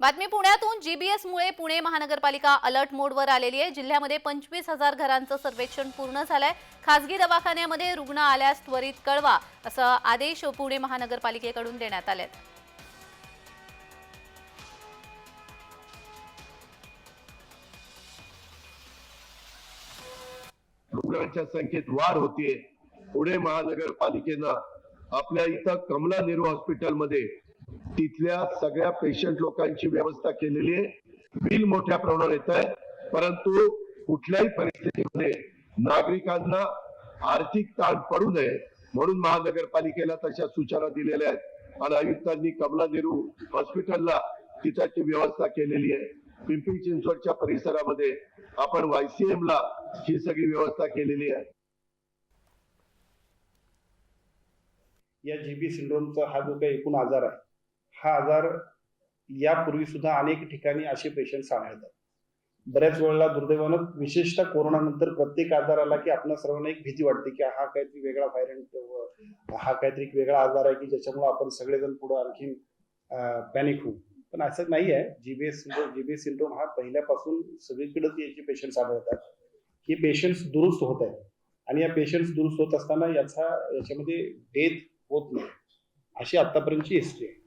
बातमी पुण्यातून जीबीएस मुळे पुणे महानगरपालिका अलर्ट मोडवर आलेली आहे. जिल्ह्यामध्ये पंचवीस हजार घरांचं सर्वेक्षण पूर्ण झालंय. खासगी दवाखान्यामध्ये रुग्ण आल्यास त्वरित कळवा असं आदेश पुणे महानगरपालिकेकडून देण्यात आले रुग्णांच्या संख्येत वाढ होतीये. पुणे महानगरपालिकेनं आपल्या इथं कमला नेहरू हॉस्पिटलमध्ये तिथल्या सगळ्या पेशंट लोकांची व्यवस्था केलेली आहे. बिल मोठ्या प्रमाणावर येत आहे. परंतु कुठल्याही परिस्थितीमध्ये नागरिकांना आर्थिक ताण पडू नये म्हणून महानगरपालिकेला तशा सूचना दिलेल्या आहेत. आणि आयुक्तांनी कमला नेहरू हॉस्पिटलला तिथाची व्यवस्था केलेली आहे. पिंपरी चिंचवडच्या परिसरामध्ये आपण वायसीएम ला ही सगळी व्यवस्था केलेली आहे. या जीबी सिंड्रोमचा हा जो काही एकूण आजार आहे हा आजार यापूर्वी सुद्धा अनेक ठिकाणी असे पेशंट्स आढळतात बऱ्याच वेळेला दुर्दैवानं विशेषतः कोरोनानंतर प्रत्येक आजार आला की आपल्या सर्वांना एक भीती वाटते की हा काहीतरी वेगळा व्हायरंट हा काहीतरी एक वेगळा आजार आहे की ज्याच्यामुळे आपण सगळेजण पुढे आणखी पॅनिक होऊ. पण असं नाही आहे. जीबीएस सिंड्रोम जीबीएस सिंड्रोम हा पहिल्यापासून सगळीकडेच याचे पेशंट्स आढळतात. हे पेशंट्स दुरुस्त होत आहेत. आणि या पेशंट्स दुरुस्त होत असताना याचा याच्यामध्ये डेथ होत नाही. अशी आतापर्यंतची हिस्ट्री आहे.